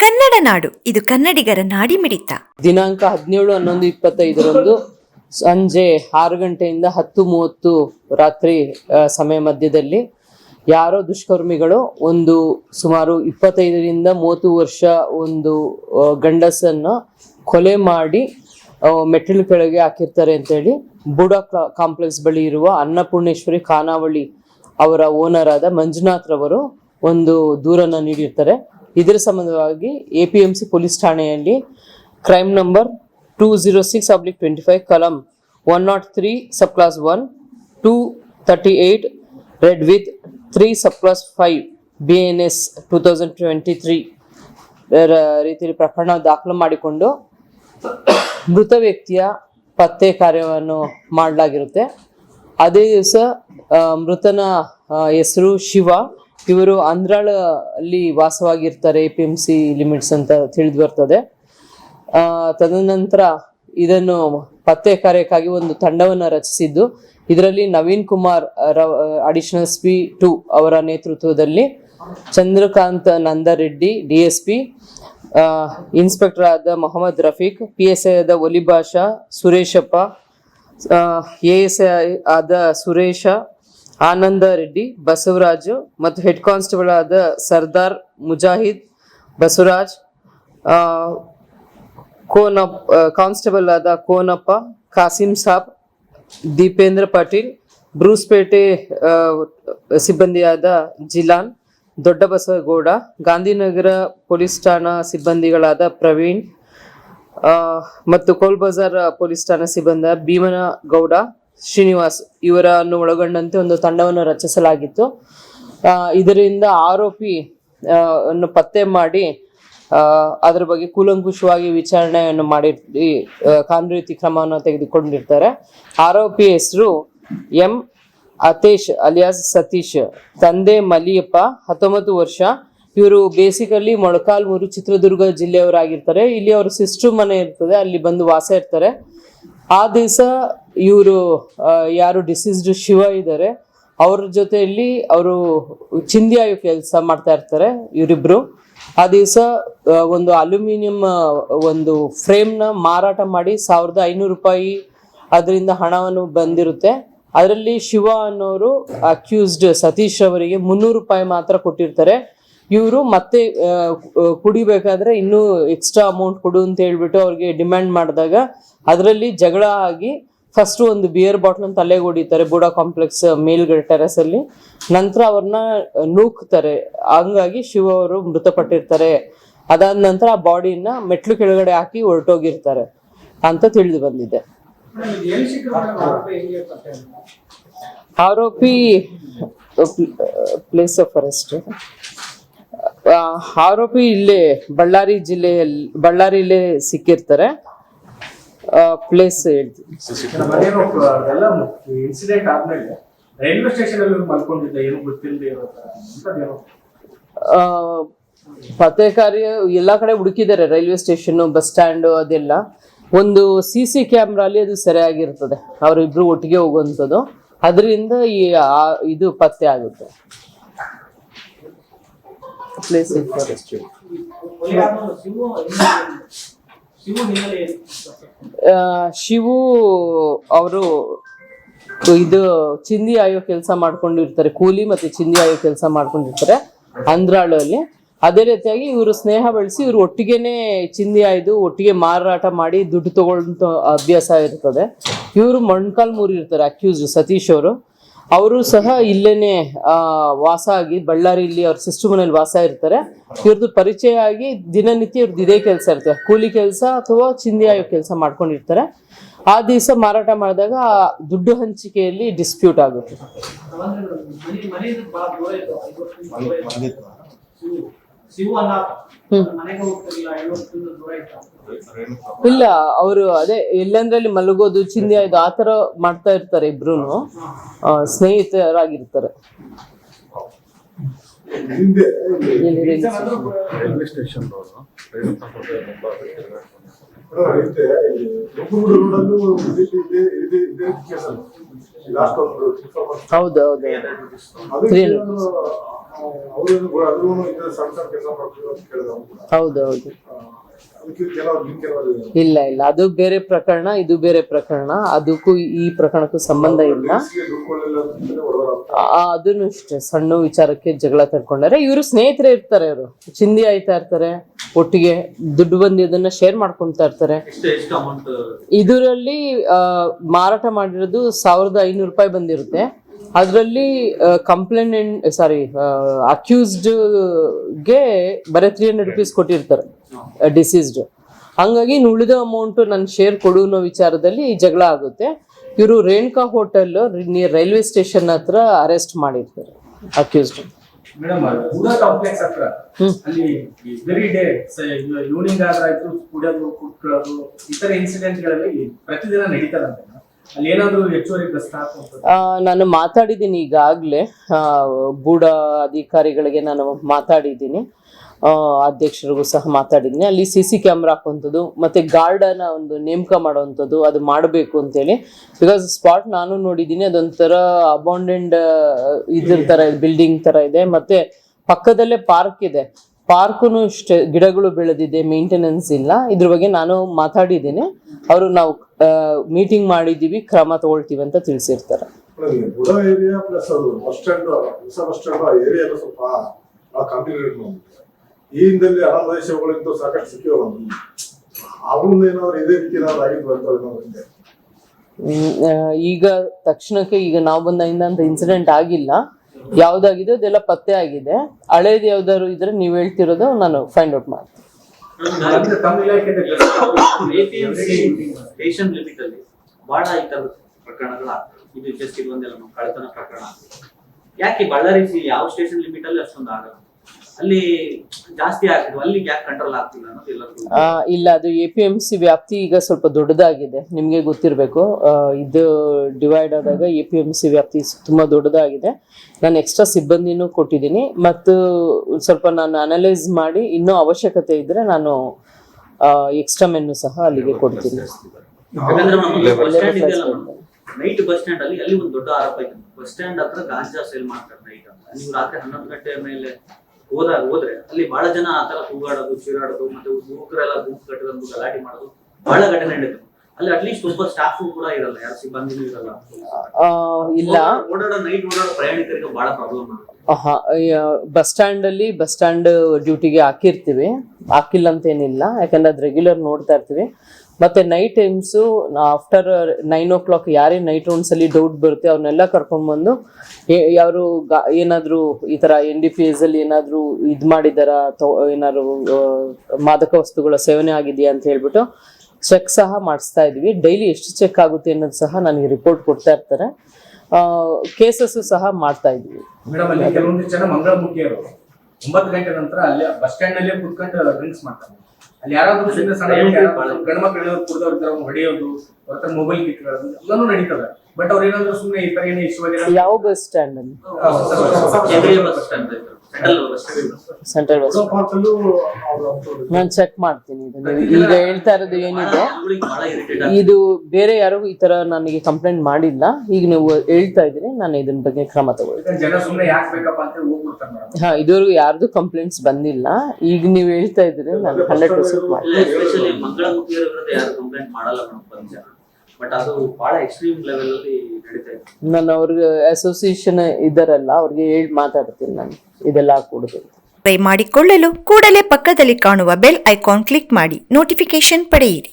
ಕನ್ನಡ ನಾಡು, ಇದು ಕನ್ನಡಿಗರ ನಾಡಿ ಮಿಡಿತ ದಿನಾಂಕ ಹದಿನೇಳು ಹನ್ನೊಂದು ಇಪ್ಪತ್ತೈದರಂದು ಸಂಜೆ ಆರು ಗಂಟೆಯಿಂದ ಹತ್ತು ಮೂವತ್ತು ರಾತ್ರಿ ಸಮಯ ಮಧ್ಯದಲ್ಲಿ ಯಾರೋ ದುಷ್ಕರ್ಮಿಗಳು ಒಂದು ಸುಮಾರು ಇಪ್ಪತ್ತೈದರಿಂದ ಮೂವತ್ತು ವರ್ಷ ಒಂದು ಗಂಡಸನ್ನ ಕೊಲೆ ಮಾಡಿ ಮೆಟ್ಟಿಲು ಕೆಳಗೆ ಹಾಕಿರ್ತಾರೆ ಅಂತೇಳಿ ಬುಡ ಕಾಂಪ್ಲೆಕ್ಸ್ ಬಳಿ ಇರುವ ಅನ್ನಪೂರ್ಣೇಶ್ವರಿ ಖಾನಾವಳಿ ಅವರ ಓನರ್ ಆದ ಮಂಜುನಾಥ್ ರವರು ಒಂದು ದೂರನ್ನ ನೀಡಿರ್ತಾರೆ. ಇದರ ಸಂಬಂಧವಾಗಿ A P M C police ಠಾಣೆಯಲ್ಲಿ crime number two zero six oblique twenty five ಕಲಂ one not three sub clause one two thirty eight read with three sub clause five B N S two thousand twenty three ರೀತಿಯಲ್ಲಿ ಪ್ರಕರಣ ದಾಖಲು ಮಾಡಿಕೊಂಡು ಮೃತ ವ್ಯಕ್ತಿಯ ಪತ್ತೆ ಕಾರ್ಯವನ್ನು ಮಾಡಲಾಗಿರುತ್ತೆ. ಅದೇ ದಿವಸ ಮೃತನ ಹೆಸರು ಶಿವ. ಇವರು ಅಂದ್ರಾಳ ಅಲ್ಲಿ ವಾಸವಾಗಿರ್ತಾರೆ A P M C limits ಅಂತ ತಿಳಿದು ಬರ್ತದೆ. ತದನಂತರ ಇದನ್ನು ಪತ್ತೆ ಕಾರ್ಯಕ್ಕಾಗಿ ಒಂದು ತಂಡವನ್ನು ರಚಿಸಿದ್ದು. ಇದರಲ್ಲಿ Naveen Kumar additional S P two ಅವರ ನೇತೃತ್ವದಲ್ಲಿ Chandrakant Nandareddy D S P inspector ಆದ Mohammed Rafiq P S I ಆದ ಒಲಿಭಾಷಾ ಸುರೇಶಪ್ಪ ಎ ಎಸ್ ಐ ಆದ ಸುರೇಶ ಆನಂದ ರೆಡ್ಡಿ, ಬಸವರಾಜು ಮತ್ತು ಹೆಡ್ ಕಾನ್ಸ್ಟೇಬಲ್ ಆದ ಸರ್ದಾರ್ ಮುಜಾಹಿದ್ ಬಸವರಾಜ್ ಕೋನ ಕಾನ್ಸ್ಟೇಬಲ್ ಆದ ಕೋನಪ್ಪ, ಕಾಸಿಂ ಸಾಬ್, ದೀಪೇಂದ್ರ ಪಾಟೀಲ್ ಬ್ರೂಸ್ಪೇಟೆ ಸಿಬ್ಬಂದಿಯಾದ ಜಿಲಾನ್, ದೊಡ್ಡಬಸವಗೌಡ, ಗಾಂಧಿನಗರ ಪೊಲೀಸ್ ಠಾಣಾ ಸಿಬ್ಬಂದಿಗಳಾದ ಪ್ರವೀಣ್ ಮತ್ತು ಕೋಲ್ಬಜಾರ್ ಪೊಲೀಸ್ ಠಾಣಾ ಸಿಬ್ಬಂದಿ ಭೀಮನ ಗೌಡ ಶ್ರೀನಿವಾಸ್ ಇವರನ್ನು ಒಳಗೊಂಡಂತೆ ಒಂದು ತಂಡವನ್ನು ರಚಿಸಲಾಗಿತ್ತು. ಇದರಿಂದ ಆರೋಪಿ ಅನ್ನು ಪತ್ತೆ ಮಾಡಿ ಅದರ ಬಗ್ಗೆ ಕೂಲಂಕುಷವಾಗಿ ವಿಚಾರಣೆಯನ್ನು ಮಾಡಿ ಕಾನೂನು ಕ್ರಮವನ್ನು ತೆಗೆದುಕೊಂಡಿರ್ತಾರೆ. ಆರೋಪಿ ಹೆಸರು ಎಂ. ಅತೇಶ್ ಅಲಿಯಾಸ್ ಸತೀಶ್. ತಂದೆ ಮಲಿಯಪ್ಪ ಹತ್ತೊಂಬತ್ತು ವರ್ಷ. ಇವರು ಬೇಸಿಕಲಿ ಮೊಳಕಾಲ್ಮೂರು ಚಿತ್ರದುರ್ಗ ಜಿಲ್ಲೆಯವರಾಗಿರ್ತಾರೆ. ಇಲ್ಲಿ ಅವ್ರ ಸಿಸ್ಟರ್ ಮನೆ ಇರ್ತದೆ. ಅಲ್ಲಿ ಬಂದು ವಾಸ ಇರ್ತಾರೆ. ಆ ದಿವಸ ಇವರು ಯಾರು ಡಿಸೀಸ್ಡ್ ಶಿವ ಇದ್ದಾರೆ ಅವ್ರ ಜೊತೆಯಲ್ಲಿ ಅವರು ಚಿಂದಿಯಾಯು ಕೆಲಸ ಮಾಡ್ತಾ ಇರ್ತಾರೆ ಇವರಿಬ್ರು. ಆ ದಿವಸ ಒಂದು ಅಲ್ಯೂಮಿನಿಯಂ ಒಂದು ಫ್ರೇಮ್ನ ಮಾರಾಟ ಮಾಡಿ ಸಾವಿರದ ಐನೂರು ರೂಪಾಯಿ ಅದರಿಂದ ಹಣವನ್ನು ಬಂದಿರುತ್ತೆ. ಅದರಲ್ಲಿ ಶಿವ ಅನ್ನೋರು ಅಕ್ಯೂಸ್ಡ್ ಸತೀಶ್ ಅವರಿಗೆ ಮುನ್ನೂರು ರೂಪಾಯಿ ಮಾತ್ರ ಕೊಟ್ಟಿರ್ತಾರೆ. ಇವರು ಮತ್ತೆ ಕುಡಿಬೇಕಾದ್ರೆ ಇನ್ನೂ ಎಕ್ಸ್ಟ್ರಾ ಅಮೌಂಟ್ ಕೊಡು ಅಂತ ಹೇಳ್ಬಿಟ್ಟು ಅವ್ರಿಗೆ ಡಿಮ್ಯಾಂಡ್ ಮಾಡಿದಾಗ ಅದರಲ್ಲಿ ಜಗಳ ಆಗಿ ಫಸ್ಟ್ ಒಂದು ಬಿಯರ್ ಬಾಟ್ಲ್ ತಲೆಗೆ ಹೊಡಿತಾರೆ ಬುಡಾ ಕಾಂಪ್ಲೆಕ್ಸ್ ಮೇಲ್ಗಡೆ ಟೆರೆಸ್ ಅಲ್ಲಿ. ನಂತರ ಅವ್ರನ್ನ ನೂಕ್ತಾರೆ. ಹಂಗಾಗಿ ಶಿವ ಅವರು ಮೃತಪಟ್ಟಿರ್ತಾರೆ. ಅದಾದ ನಂತರ ಆ ಬಾಡಿನ ಮೆಟ್ಲು ಕೆಳಗಡೆ ಹಾಕಿ ಹೊರಟೋಗಿರ್ತಾರೆ ಅಂತ ತಿಳಿದು ಬಂದಿದೆ. ಆರೋಪಿ ಪ್ಲೇಸ್ ಆಫ್ ಅರೆಸ್ಟ್ ಆರೋಪಿ ಇಲ್ಲೇ ಬಳ್ಳಾರಿ ಜಿಲ್ಲೆಯಲ್ಲಿ ಬಳ್ಳಾರಿಲೇ ಸಿಕ್ಕಿರ್ತಾರೆ. ಪ್ಲೇಸ್ ಹೇಳ್ತೀನಿ. ಎಲ್ಲ ಅದೆಲ್ಲ ಇನ್ಸಿಡೆಂಟ್ ಆದ್ಮೇಲೆ ರೈಲ್ವೆ ಸ್ಟೇಷನ್ ಅಲ್ಲಿ ಮಲ್ಕೊಂಡಿದ್ದ ಏನು ಗೊತ್ತಿಲ್ಲದೆ ಇರೋ ತರ ಅಂಥದ್ದೇನೋ ಆ, ಪತ್ತೆ ಕಾರ್ಯ ಎಲ್ಲ ಕಡೆ ಹುಡುಕಿದ್ದಾರೆ ರೈಲ್ವೆ ಸ್ಟೇಷನ್ ಬಸ್ ಸ್ಟ್ಯಾಂಡ್ ಅದೆಲ್ಲ. ಒಂದು ಸಿ ಸಿ ಕ್ಯಾಮ್ರಾಲಿ ಅದು ಸರಿಯಾಗಿರ್ತದೆ. ಅವರಿಬ್ರು ಒಟ್ಟಿಗೆ ಹೋಗುವಂಥದ್ದು. ಅದರಿಂದ ಈ ಇದು ಪತ್ತೆ ಆಗುತ್ತೆ. ಪ್ಲೇಸ್ ಶಿವು ಅವರು ಇದು ಚಿಂದಿ ಆಯೋ ಕೆಲಸ ಮಾಡ್ಕೊಂಡಿರ್ತಾರೆ, ಕೂಲಿ ಮತ್ತೆ ಚಿಂದಿ ಆಯೋ ಕೆಲಸ ಮಾಡ್ಕೊಂಡಿರ್ತಾರೆ ಅಂದ್ರಾಳಲ್ಲಿ. ಅದೇ ರೀತಿಯಾಗಿ ಇವರು ಸ್ನೇಹ ಬೆಳೆಸಿ ಇವರು ಒಟ್ಟಿಗೆನೆ ಚಿಂದಿ ಆಯ್ದು ಒಟ್ಟಿಗೆ ಮಾರಾಟ ಮಾಡಿ ದುಡ್ಡು ತಗೊಳ್ಳೋ ಅಭ್ಯಾಸ ಇರ್ತದೆ. ಇವರು ಮೊಣ್ಕಾಲ್ಮೂರು ಇರ್ತಾರೆ ಅಕ್ಯೂಸ್ ಸತೀಶ್ ಅವರು. ಅವರು ಸಹ ಇಲ್ಲೇನೆ ವಾಸ ಆಗಿ ಬಳ್ಳಾರಿಯಲ್ಲಿ ಅವ್ರ ಸಿಸ್ಟರ್ ಮನೇಲಿ ವಾಸ ಇರ್ತಾರೆ. ಇವ್ರದ್ದು ಪರಿಚಯ ಆಗಿ ದಿನನಿತ್ಯ ಇವ್ರದ್ದು ಇದೇ ಕೆಲಸ ಇರ್ತದೆ ಕೂಲಿ ಕೆಲಸ ಅಥವಾ ಚಿಂದಿ ಆಯೋ ಕೆಲಸ ಮಾಡ್ಕೊಂಡಿರ್ತಾರೆ. ಆ ದಿವಸ ಮಾರಾಟ ಮಾಡಿದಾಗ ದುಡ್ಡು ಹಂಚಿಕೆಯಲ್ಲಿ ಡಿಸ್ಪ್ಯೂಟ್ ಆಗುತ್ತೆ. ಇಲ್ಲ ಅವರು ಅದೇ ಎಲ್ಲಂದ್ರಲ್ಲಿ ಮಲಗೋದು ಚಿಂದಿ ಆಯ್ದು ಆತರ ತರ ಮಾಡ್ತಾ ಇರ್ತಾರೆ ಇಬ್ರು ಸ್ನೇಹಿತರಾಗಿರ್ತಾರೆ. ಎಲ್ಲಿ ರೈಲ್ವೆ ಸ್ಟೇಷನ್? ರೈಲ್ವೆ ಸ್ಟೇಷನ್ ಅವರು ರೈಲು ಸಂಪರ್ಕ ತುಂಬಾ ಇದೆ ತುಮಕೂರು ರೋಡಲ್ಲೂ ಇದೆ ಇದೆ ಇದೆ ಇದೆ ಕೇಸಲ್ಲಿ ಲಾಸ್ಟ್ ಒಂದು ಹೌದು ಹೌದು ಅದಕ್ಕೆ ಅವರು ಅದ್ರೂ ಇದು ಸಣ್ಣ ಸಣ್ಣ ಕೆಲಸ ಮಾಡ್ತಿದ್ರು ಅಂತ ಕೇಳಿದ ಕೂಡ. ಹೌದು ಹೌದು. ಅದಕ್ಕೆ ಕೆಲವರು ಲಿಂಕ್ ಏನಾದ್ರು ಇದೆ? ಇಲ್ಲ ಇಲ್ಲ. ಅದು ಬೇರೆ ಪ್ರಕರಣ ಇದು ಬೇರೆ ಪ್ರಕರಣ. ಅದಕ್ಕೂ ಈ ಪ್ರಕರಣಕ್ಕೂ ಸಂಬಂಧ ಇಲ್ಲ. ಅದನ್ನು ಅಷ್ಟೇ. ಸಣ್ಣ ವಿಚಾರಕ್ಕೆ ಜಗಳ ತಡ್ಕೊಂಡಾರೆ. ಇವರು ಸ್ನೇಹಿತರೇ ಇರ್ತಾರೆ ಇವರು. ಚಿಂದಿ ಆಯ್ತಾ ಇರ್ತಾರೆ. ಒಟ್ಟಿಗೆ ದುಡ್ಡು ಬಂದಿದ್ದನ್ನ ಶೇರ್ ಮಾಡ್ಕೊಂತಾ ಇರ್ತಾರೆ. ಇದರಲ್ಲಿ ಮಾರಾಟ ಮಾಡಿರೋದು ಸಾವಿರದ ಐನೂರು ರೂಪಾಯಿ ಬಂದಿರುತ್ತೆ. ಅದರಲ್ಲಿ ಕಂಪ್ಲೇಂಟ್ ಸಾರಿ ಅಕ್ಯೂಸ್ಡ್ಗೆ ಬರೀ ತ್ರೀ ಹಂಡ್ರೆಡ್ ರುಪೀಸ್ ಕೊಟ್ಟಿರ್ತಾರೆ ಡಿಸೀಸ್ಡ್ ಹಂಗಾಗಿ ಇನ್ನು ಉಳಿದ ಅಮೌಂಟ್ ನನ್ನ ಶೇರ್ ಕೊಡು ಅನ್ನೋ ವಿಚಾರದಲ್ಲಿ ಜಗಳ ಆಗುತ್ತೆ. ಇವರು Renuka hotel near railway station ಹತ್ರ ಅರೆಸ್ಟ್ ಮಾಡಿರ್ತಾರೆ ಅಕ್ಯೂಸ್ಡ್ ಮೇಡಮ್ ಕೂಡ ಕಾಂಪ್ಲೆಕ್ಸ್ ಹತ್ರ. ಅಲ್ಲಿ ವೆರಿ ಡೇ ಈವ್ನಿಂಗ್ ಆದ್ರಾಯ್ತು ಕುಡಿಯೋದು ಕುಟ್ಕೊಳ್ಳೋದು ಈ ತರ ಇನ್ಸಿಡೆಂಟ್ಗಳಲ್ಲಿ ಪ್ರತಿದಿನ ನಡೀತಾರಂತೆ ನಾನು ಮಾತಾಡಿದ್ದೀನಿ ಈಗಾಗಲೇ. ಬೂಡ ಅಧಿಕಾರಿಗಳಿಗೆ ನಾನು ಮಾತಾಡಿದ್ದೀನಿ. ಅಧ್ಯಕ್ಷರಿಗೂ ಸಹ ಮಾತಾಡಿದ್ದೀನಿ. ಅಲ್ಲಿ ಸಿ ಸಿ ಕ್ಯಾಮ್ರಾ ಹಾಕುವಂಥದ್ದು, ಮತ್ತೆ ಗಾರ್ಡನ್ನ ಒಂದು ನೇಮಕ ಮಾಡುವಂಥದ್ದು ಅದು ಮಾಡಬೇಕು ಅಂತೇಳಿ. ಬಿಕಾಸ್ ಸ್ಪಾಟ್ ನಾನು ನೋಡಿದ್ದೀನಿ, ಅದೊಂಥರ ಅಬೌಂಡೆಂಡ್ ಇದ್ರ ಥರ ಬಿಲ್ಡಿಂಗ್ ಥರ ಇದೆ. ಮತ್ತೆ ಪಕ್ಕದಲ್ಲೇ ಪಾರ್ಕ್ ಇದೆ. ಪಾರ್ಕು ಇಷ್ಟೇ, ಗಿಡಗಳು ಬೆಳೆದಿದೆ ಮೇಂಟೆನೆನ್ಸ್ ಇಲ್ಲ. ಇದ್ರ ಬಗ್ಗೆ ನಾನು ಮಾತಾಡಿದ್ದೀನಿ. ಅವರು ನಾವು ಮೀಟಿಂಗ್ ಮಾಡಿದ್ದೀವಿ ಕ್ರಮ ತಗೊಳ್ತೀವಿ ಅಂತ ತಿಳಿಸಿರ್ತಾರೆ. ಈ ಹಿಂದಲ್ಲಿ ಸಾಕಷ್ಟು ಅವನ್ನ ಏನಾದ್ರು ಇದೇ ರೀತಿ ಏನಾದ್ರು ಆಗಿದ್ದು ಅಂತ ಏನಾದ್ರು ಈಗ ತಕ್ಷಣಕ್ಕೆ ಈಗ ನಾವು ಬಂದಾಗಿಂದ ಅಂತ ಇನ್ಸಿಡೆಂಟ್ ಆಗಿಲ್ಲ. ಯಾವ್ದಾಗಿದೆ ಅದೆಲ್ಲ ಪತ್ತೆ ಆಗಿದೆ. ಹಳೇದು ಯಾವ್ದಾದ್ರು ಇದ್ರೆ ನೀವು ಹೇಳ್ತಿರೋದು ನಾನು ಫೈಂಡ್ ಔಟ್ ಮಾಡ್ತೀನಿ. ತಮ್ಮ ಸ್ಟೇಷನ್ ಲಿಮಿಟ್ ಅಲ್ಲಿ ಬಹಳ ಈ ತರದ ಪ್ರಕರಣಗಳು ಇದು ಜಸ್ಟ್ ಇದೊಂದೆಲ್ಲ ಕಳೆತನ ಪ್ರಕರಣ ಯಾಕೆ ಬಳ್ಳಾರಿ ಯಾವ ಸ್ಟೇಷನ್ ಲಿಮಿಟ್ ಅಲ್ಲಿ ಅಷ್ಟೊಂದು ಆಗಲ್ಲ? ಅಲ್ಲಿ ಜಾಸ್ತಿ ಆಗ್ತಿದ್ವು ಅಲ್ಲಿ ಯಾಕೆ ಕಂಟ್ರೋಲ್ ಆಗ್ತಿಲ್ಲ ಅನ್ನೋದು ಎಲ್ಲರಿಗೂ ಇಲ್ಲ ಅದು ಎ ಪಿ ಎಂ ಸಿ ವ್ಯಾಪ್ತಿ ಈಗ ಸ್ವಲ್ಪ ದೊಡ್ಡದಾಗಿದೆ. ನಿಮಗೆ ಗೊತ್ತಿರಬೇಕು. ಇದು ಡಿವೈಡ್ ಆದಾಗ ಎ ಪಿ ಎಂ ಸಿ ವ್ಯಾಪ್ತಿ ತುಂಬಾ ದೊಡ್ಡದಾಗಿದೆ. ನಾನು ಎಕ್ಸ್ಟ್ರಾ ಸಿಬ್ಬಂದಿನೂ ಕೊಟ್ಟಿದ್ದೀನಿ. ಮತ್ತು ಸ್ವಲ್ಪ ನಾನು ಅನಲೈಸ್ ಮಾಡಿ ಇನ್ನೂ ಅವಶ್ಯಕತೆ ಇದ್ರೆ ನಾನು ಎಕ್ಸ್ಟ್ರಾ ಮೆನ್ನು ಸಹ ಅಲ್ಲಿಗೆ ಕೊಡ್ತೀನಿ. ನೈಟ್ ಬಸ್ ಸ್ಟ್ಯಾಂಡ್ ಅಲ್ಲಿ ಅಲ್ಲಿ ಒಂದು ದೊಡ್ಡ ಆರೋಪ ಇತ್ತು ಬಸ್ ಸ್ಟ್ಯಾಂಡ್ ಹತ್ರ ಗಾಂಜಾ ಸೇಲ್ ಮಾಡ್ತಾರೆ ನೈಟ್ ಅಂತ. ನೀವು ರಾತ್ರಿ ಹನ್ನೊಂದು ಗಂಟೆ ಮೇಲೆ ಹೋದಾಗ ಹೋದ್ರೆ ಅಲ್ಲಿ ಬಹಳ ಜನ ಆ ತರ ಕೂಗಾಡೋದು ಚೀರಾಡೋದು ಮತ್ತೆ ಯುವಕರೆಲ್ಲ ಗುಂಪು ಕಟ್ಟದಂದು ಗಲಾಟೆ ಮಾಡೋದು ಬಹಳ ಘಟನೆ ನಡೀತು ಅಲ್ಲಿ ಅಟ್ಲೀಸ್ಟ್ ಒಬ್ಬ ಸ್ಟಾಫ್ ಕೂಡ ಇರಲ್ಲ ಯಾರು ಸಿಬ್ಬಂದಿನೂ ಇರಲ್ಲ. ಇಲ್ಲ. ಓಡಾಡೋ ನೈಟ್ ಓಡಾಡೋ ಪ್ರಯಾಣಿಕರಿಗೆ ಬಹಳ ಪ್ರಾಬ್ಲಮ್ ಆಗುತ್ತೆ. ಬಸ್ ಸ್ಟ್ಯಾಂಡ್ ಅಲ್ಲಿ ಬಸ್ ಸ್ಟ್ಯಾಂಡ್ ಡ್ಯೂಟಿಗೆ ಹಾಕಿರ್ತೀವಿ. ಹಾಕಿಲ್ಲ ಅಂತ ಏನಿಲ್ಲ ಯಾಕಂದ್ರೆ ಅದು ರೆಗ್ಯುಲರ್ ನೋಡ್ತಾ ಇರ್ತೀವಿ. ಮತ್ತೆ night times after nine o'clock ಯಾರೇ ನೈಟ್ ರೌಂಡ್ಸ್ ಅಲ್ಲಿ ಡೌಟ್ ಬರುತ್ತೆ, ಅವ್ರನ್ನೆಲ್ಲ ಕರ್ಕೊಂಡ್ ಬಂದು ಯಾರು ಏನಾದ್ರು ಈ ತರ ಎನ್ ಡಿ ಪಿ ಎಸ್ ಅಲ್ಲಿ ಏನಾದ್ರು ಇದ್ ಮಾಡಿದಾರ ಏನಾದ್ರು ಮಾದಕ ವಸ್ತುಗಳ ಸೇವನೆ ಆಗಿದೆಯಾ ಅಂತ ಹೇಳ್ಬಿಟ್ಟು ಚೆಕ್ ಸಹ ಮಾಡಿಸ್ತಾ ಇದೀವಿ. ಡೈಲಿ ಎಷ್ಟು ಚೆಕ್ ಆಗುತ್ತೆ ಅನ್ನೋದು ಸಹ ನನಗೆ ರಿಪೋರ್ಟ್ ಕೊಡ್ತಾ ಇರ್ತಾರೆ. ಕೇಸಸ್ ಸಹ ಮಾಡ್ತಾ ಇದೀವಿ. ಕೆಲವೊಂದಿಷ್ಟು ಜನ ಮಂಗಳಮುಖಿಯರು. ಒಂಬತ್ತು ಗಂಟೆ ನಂತರ ಅಲ್ಲಿ ಬಸ್ ಸ್ಟ್ಯಾಂಡ್ ಅಲ್ಲಿ ಕುತ್ಕೊಂಡು ಡ್ರಿಂಕ್ಸ್ ಮಾಡ್ತಾರೆ. ಅಲ್ಲಿ ಯಾರಾದ್ರೂ ಸಣ್ಣ ಸಣ್ಣ ಗಂಡು ಮಕ್ಕಳು ಕುಡಿದವ್ರು ಹೊಡೆಯೋದು ಅವ್ರ ಮೊಬೈಲ್ ಕಿಟ್ಕೊಳ್ಳೋದು ಎಲ್ಲಾನು ನಡೀತದೆ. ಬಟ್ ಅವ್ರು ಏನಾದ್ರು ಸುಮ್ಮನೆ ಈ ತರ ಏನೇ ಇಷ್ಟ ಯಾವ ಬಸ್ ಸ್ಟ್ಯಾಂಡ್ ಅಲ್ಲಿ ಕೇಂದ್ರೀಯ bus stand central bus stand central bus ನಾನು ಚೆಕ್ ಮಾಡ್ತೀನಿ ಇದು. ನೀವು ಈಗ ಹೇಳ್ತಾ ಇರೋದು ಏನಿದೆ? ಇದು ಬೇರೆ ಯಾರು ಈ ತರ ನನಗೆ ಕಂಪ್ಲೇಂಟ್ ಮಾಡಿಲ್ಲ. ಈಗ ನೀವು ಹೇಳ್ತಾ ಇದ್ರೆ ನಾನು ಇದನ್ನ ಬಗ್ಗೆ ಕ್ರಮ ತಗೊಳ್ತೀನಿ. ಜನ ಸುಮ್ಮನೆ ಯಾಕೆ ಬೇಕಪ್ಪ ಅಂತ ಹೋಗ್ಬಿಡ್ತಾರೆ ಮೇಡಮ್. ಹಾ ಇದುವರೆಗೂ ಯಾರ್ದು ಕಂಪ್ಲೇಂಟ್ಸ್ ಬಂದಿಲ್ಲ. ಈಗ ನೀವು ಹೇಳ್ತಾ ಇದ್ರೆ ನಾನು ಹಂಡ್ರೆಡ್ ಪರ್ಸೆಂಟ್ ಮಾಡಿ ಬಟ್ ಅದು ಬಹಳ ಎಕ್ಸ್ಟ್ರೀಮ್ ಲೆವೆಲ್ ಅಲ್ಲಿ ನಡೀತಾ ಇದೆ ನಾನು ಅವ್ರಿಗೆ ಅಸೋಸಿಯೇಷನ್ ಇದ್ದಾರಲ್ಲ ಅವ್ರಿಗೆ ಹೇಳಿ ಮಾತಾಡ್ತೀನಿ ನಾನು. ಇದೆಲ್ಲ ಕೊಡುದು. ಪೇ ಮಾಡಿಕೊಳ್ಳಲು ಕೂಡಲೇ ಪಕ್ಕದಲ್ಲಿ ಕಾಣುವ ಬೆಲ್ ಐಕಾನ್ ಕ್ಲಿಕ್ ಮಾಡಿ ನೋಟಿಫಿಕೇಶನ್ ಪಡೆಯಿರಿ.